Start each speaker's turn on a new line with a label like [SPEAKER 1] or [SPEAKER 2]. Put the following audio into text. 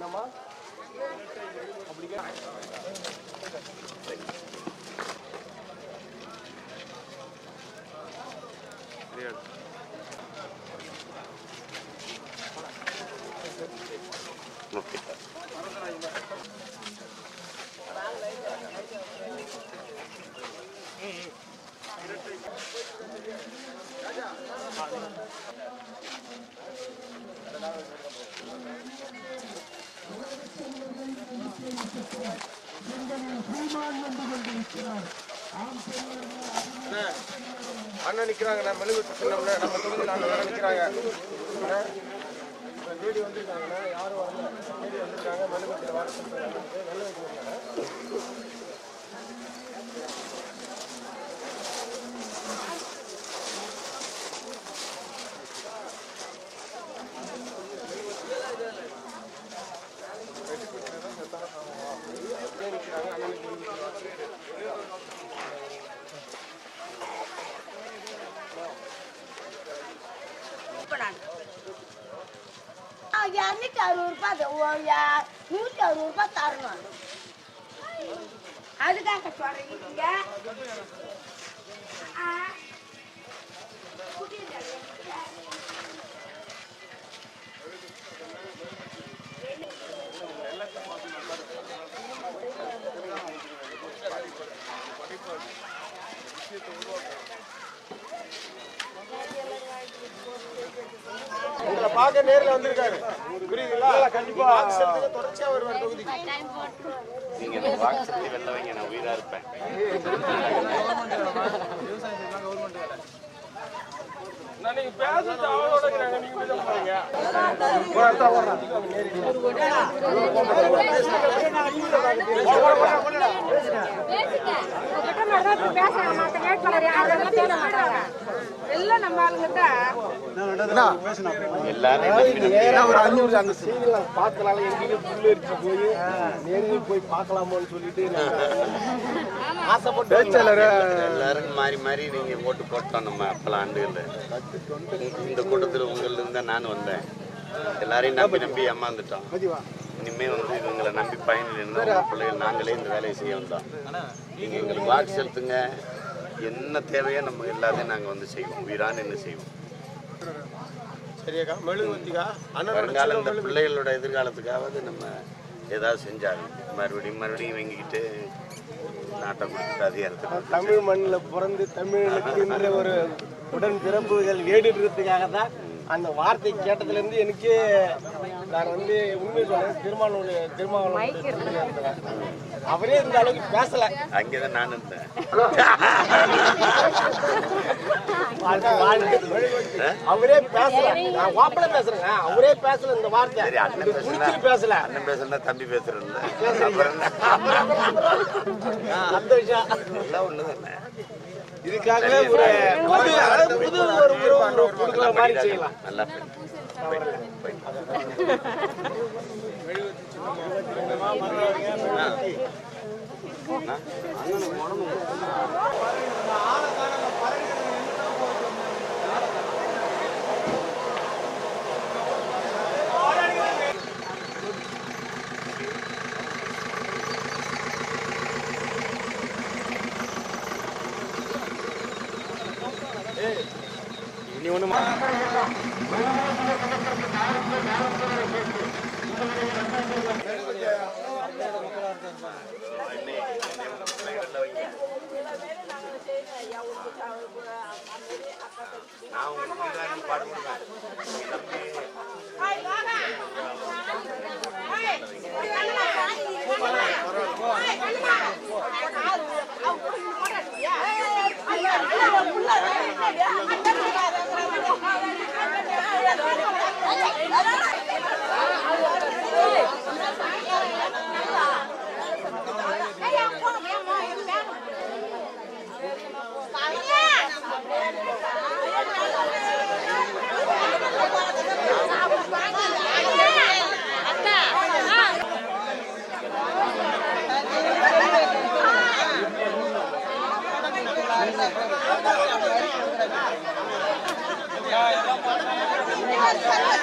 [SPEAKER 1] என்னம்மா? அப்படி கேட்க கே- அண்ணா, அண்ணன் நிக்கிறாங்கண்ணா மெழுகுவர்த்தி சின்னம்ல நம்ம தொகுதியில் அண்ணன் நிக்கிறாங்க. அண்ணா, இப்ப வந்திருக்காங்கண்ணா யாரும் வரல. தேடி வந்திருக்காங்க மெழுகுவர்த்தியில் வர சொல்றாங்க
[SPEAKER 2] இரநூத்தி அறுபது ரூபாய் அது ஒரு யா- நூத்தி அறுபது ரூபாய் தரணும் அதுக்காக சொல்றீங்க ஆ.
[SPEAKER 1] உங்களை பார்க்க நேர்ல வந்திருக்காரு. புரியுதுங்களா? கண்டிப்பா. வாக்கு தொடர்ச்சியா வருவார் தொகுதிக்கு.
[SPEAKER 3] நீங்க இந்த வெல்ல வைங்க நான் உயிரா இருப்பேன்.
[SPEAKER 1] நீங்க பேசுறது அவளோட நீங்க
[SPEAKER 4] வேட்பாளர் யாரும் பேச மாட்டாங்க எல்லாம் நம்ம ஆளுங்க தான்
[SPEAKER 1] ஒரு அந்த செய்திகளை பார்க்கலாம்ல எங்கேயும் புல்லரிச்சு போய் நேரில் போய் பார்க்கலாமோன்னு சொல்லிட்டு ஆசைப்பட்டு பேச்சாளர்.
[SPEAKER 3] எல்லாரும் மாறி மாறி நீங்க ஓட்டு போட்டோம் நம்ம ஆண்டுகள்ல. இந்த கூட்டத்தில் உங்கள்ல இருந்தா நான் வந்தேன். எல்லாரையும் நம்பி நம்பி ஏமாந்துட்டோம். இனிமே வந்து இவங்களை நம்பி பயனில் இருந்தா உங்க பிள்ளைகள் நாங்களே இந்த வேலையை செய்ய வந்தோம். நீங்க எங்களுக்கு வாக்கு செலுத்துங்க. என்ன தேவையோ நம்ம எல்லாத்தையும் நாங்க வந்து செய்வோம். உயிரான என்ன செய்வோம்?
[SPEAKER 1] சரியாக்கா மெழுகுவத்திக்கா
[SPEAKER 3] வருங்கால இந்த பிள்ளைகளோட எதிர்காலத்துக்காவது நம்ம ஏதாவது செஞ்சாங்க மறுபடியும் மறுபடியும் இவங்கிக்கிட்டு நாட்டை கொடுத்துட்டு கொடுத்து
[SPEAKER 1] தமிழ் மண்ணில் பிறந்து தமிழுக்குன்ற ஒரு உடன் பிறப்புகள் வேடுன்றதுக்காக தான் அந்த வார்த்தை கேட்டதுலேருந்து எனக்கே நான் வந்து உண்மை சொல்றேன். திருமாவளவனுடைய திருமாவளவன் அவரே இந்த அளவுக்கு பேசல.
[SPEAKER 3] அங்கேதான் நான் இருந்தேன்.
[SPEAKER 1] அவரே பேசல. நான் வாப்பல பேசுறேங்க அவரே பேசல இந்த வார்த்தை.
[SPEAKER 3] சரி அண்ணன் பேசல
[SPEAKER 1] பேசல.
[SPEAKER 3] அண்ணன் பேசல தம்பி என்ன?
[SPEAKER 1] அந்த விஷயம்.
[SPEAKER 3] எல்லாம் ஒண்ணுதானே
[SPEAKER 1] இதுக்காகவே ஒரு புது ஒரு உறவு கொடுக்குற மாதிரி செய்யலாம்.
[SPEAKER 3] நல்லா போயிட்டு. ஆ.
[SPEAKER 1] ஒன்றுமா
[SPEAKER 3] நான் உங்களுக்கு பாடு கொடுப்பேன் Yeah, yeah, yeah.